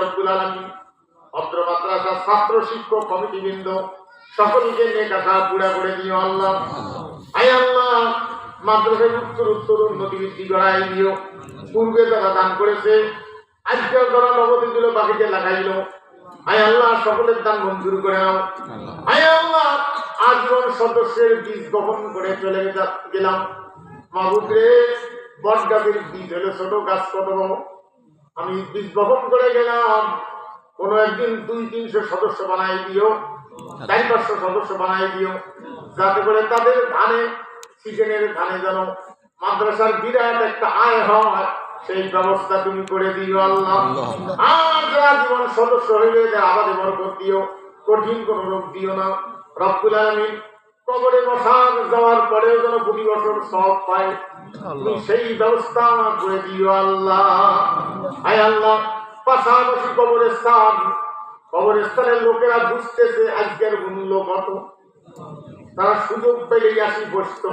রব্বুল আলমী অত্র মাদ্রাসার ছাত্র, শিক্ষক, কমিটিবৃন্দ, সকলকে নেকাশা পুরা করে দিও আল্লাহ। আয় আল্লাহ মাদ্রাসায় উত্তর উত্তর উন্নতি বৃদ্ধি করাই দিও। পূর্বে যারা দান করেছে আজকে যারা নগদী দিল বাকিতে লাগাইল। আয় আল্লাহ, সকলের দান মঞ্জুর করে নাও। আয় আল্লাহ, আজীবন সদস্যের বীজ বপন করে চলে গেলাম। মাহুদরে বট গাছের বীজ হলো ছোট গাছ, কত বড়? আমি বীজ বপন করে গেলাম। কোনো একদিন দুই তিনশো সদস্য বানাই দিও চারি পাঁচশো সদস্য বানাই দিও যাতে করে তাদের ধানে সিজনের ধানে যেন মাদ্রাসার বিরাট একটা আয় হয় সেই ব্যবস্থা তুমি করে দিও আল্লাহ। আর যারা জীবন সদস্য হইলে যারা আবাদে বরকত দিও কঠিন কোন রোগ দিও না। রব্বুল আলামিন কবরে বসার যাওয়ার পরেও যেন প্রতি বছর সব পায়। সেই ব্যবস্থা করে দিও আল্লাহ। আয় আল্লাহ, পাশাপাশি কবরস্থান। কবরস্থানের লোকেরা বুঝতেছে আজকের মূল্য কত। তারা সুযোগ পেলেই আসি বসত।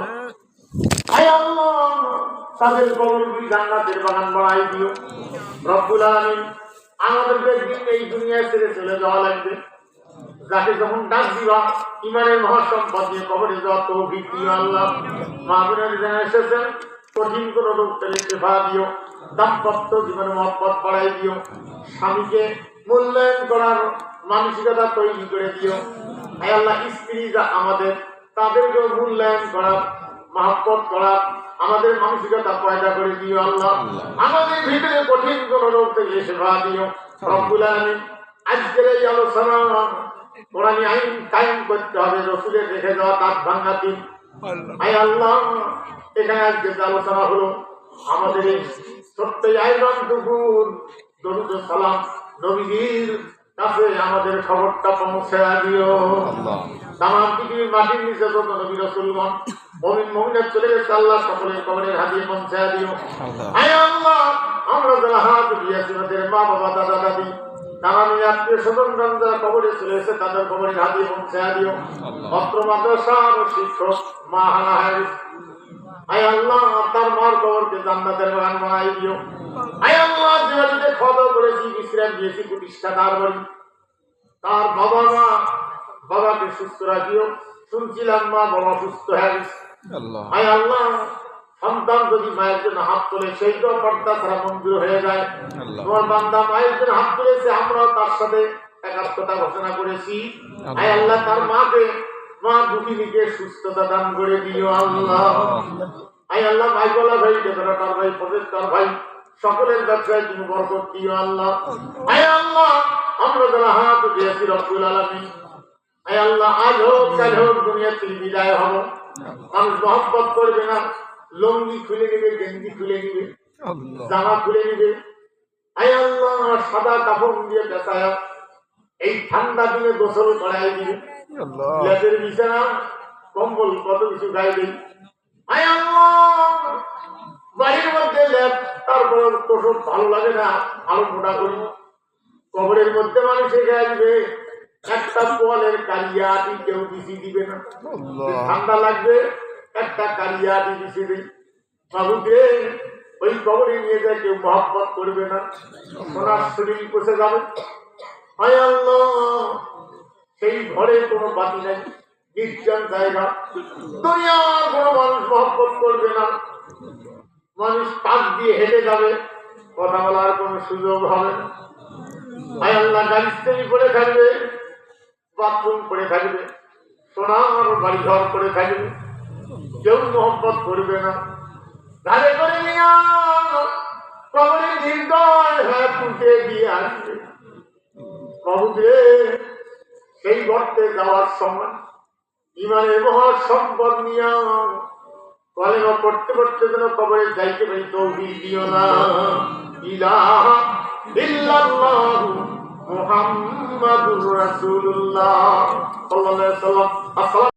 আয় আল্লাহ, তাদের জান্নাতের বাগান বানাই দিও। রব্বুল আলামিন, আমাদেরকে এই দুনিয়ায় ছেড়ে চলে যাওয়া লাগবে। যাকে যখন ডাক দিবা, ইমানের মহাসম্পদ দিয়ে কবরে যাওয়া তৌফিক আল্লাহ। মাহবুবের যারা এসেছেন কঠিন কোন রোগ পেলে সেবা দিও, দাম্পত্য জীবনে মহব্বত বাড়াই দিও, স্বামীকে মূল্যায়ন করার মানসিকতা তৈরি করে দিও। আয় আল্লাহ স্ত্রী যা আমাদের তাদেরকে মূল্যায়ন করা মহব্বত করা আমাদের মানসিকতা পয়দা করে দিও আল্লাহ। আমাদের ভিতরে কঠিন কোন রোগ থেকে সেবা দিও। রব্বুল আলামিন, আজকের এই আলোচনা কোরআনী আইন কায়েম করতে হবে রসুলের রেখে দেওয়া তার ভাঙ্গা দিন। আল্লাহ। এখানে আজকে আলোচনা হলো আমাদের এই ছোট্ট এই আয়োজন দরুদ সালাম নবীর কাছে আমাদের খবরটা পৌঁছে দিও। তামাম পৃথিবীর মাটির নিচে যত নবী রসুলগণ মমিন মমিনের চলে গেছে আল্লাহ সকলের কবরের হাতিয়ে পৌঁছে দিও। আয় আল্লাহ আমরা যারা হাত দিয়েছি আমাদের মা বাবা দাদা দাদি নানানি আত্মীয় স্বজন যারা কবরে চলে তাদের কবরের হাতিয়ে পৌঁছে দিও অত্র মাদ্রাসার শিক্ষক মা হানা হারিস আয় আল্লাহ তার মার কবরকে জান্নাতের বাগান বানাই দিও। আয় আল্লাহ যে বাড়িতে খাওয়া করেছি বিশ্রাম দিয়েছি প্রতিষ্ঠা তার বাড়ি। তার বাবা মা বাবাকে সুস্থ রাখিও। শুনছিলাম মা বড় অসুস্থ হয়ে আয় আল্লাহ সন্তান যদি মায়ের জন্য হাত তোলে সেই তো পর্দা ছাড়া মঞ্জুর হয়ে যায়। তোমার বান্দা মায়ের জন্য হাত তুলেছে আমরাও তার সাথে একাত্মতা ঘোষণা করেছি। আয় আল্লাহ তার মাকে মা সুস্থতা দান করে দিও আল্লাহ। আয় আল্লাহ ভাই বলা ভাই দেবরা তার ভাই প্রদেশ তার ভাই সকলের ব্যবসায় তুমি বরকত দিও আল্লাহ। আয় আল্লাহ আমরা যারা হাত দিয়েছি রব্বুল আলামিন। আয় আল্লাহ আজ হোক কাল হোক দুনিয়া বিদায় হব। মানুষ মহব্বত করবে না। লঙ্গি খুলে নেবে গেঞ্জি খুলে নেবে জামা খুলে নেবে। আয় আল্লাহ সাদা কাপড় দিয়ে পেঁচায়া এই ঠান্ডা দিনে গোসল করাই দিবে। লেজের বিছানা কম্বল কত কিছু গায়ে দিই আয় আল্লাহ বাড়ির মধ্যে লেপ তারপর তোষক ভালো লাগে না ভালো মোটা করি। কবরের মধ্যে মানুষে গায়ে দিবে একটা পোয়ালের কালিয়াটি কেউ বিছি দিবে না। ঠান্ডা লাগবে একটা কালিয়াটি বিছি দিই বাবুকে ওই কবরে নিয়ে যায়, কেউ মহব্বত করবে না। ওনার শরীর বসে যাবে। সেই ঘরে কোনো বাতি নেই, নির্জন জায়গা। দুনিয়ার কোনো মানুষ মহব্বত করবে না। মানুষ পাক দিয়ে হেঁটে যাবে, কথা বলার কোনো সুযোগ হবে না। হায় আল্লাহ, গাড়ি পড়ে থাকবে, বাথরুম করে থাকবে, সোনার বাড়ি ঘর করে থাকবে। কেউ মহব্বত করবে না। ধারে করে নিয়ে হয়ে পুঁতে দিয়ে আসবে। কবুদরে সেই গর্তে যাওয়ার সময় ইমানের মহা সম্পদ নিয়ে কলেমা করতে করতে যেন কবরে যাইতে পারি, তৌফিক দিও না। ইলাহা ইল্লাল্লাহু রাসূলুল্লাহ সাল্লাল্লাহু আলাইহি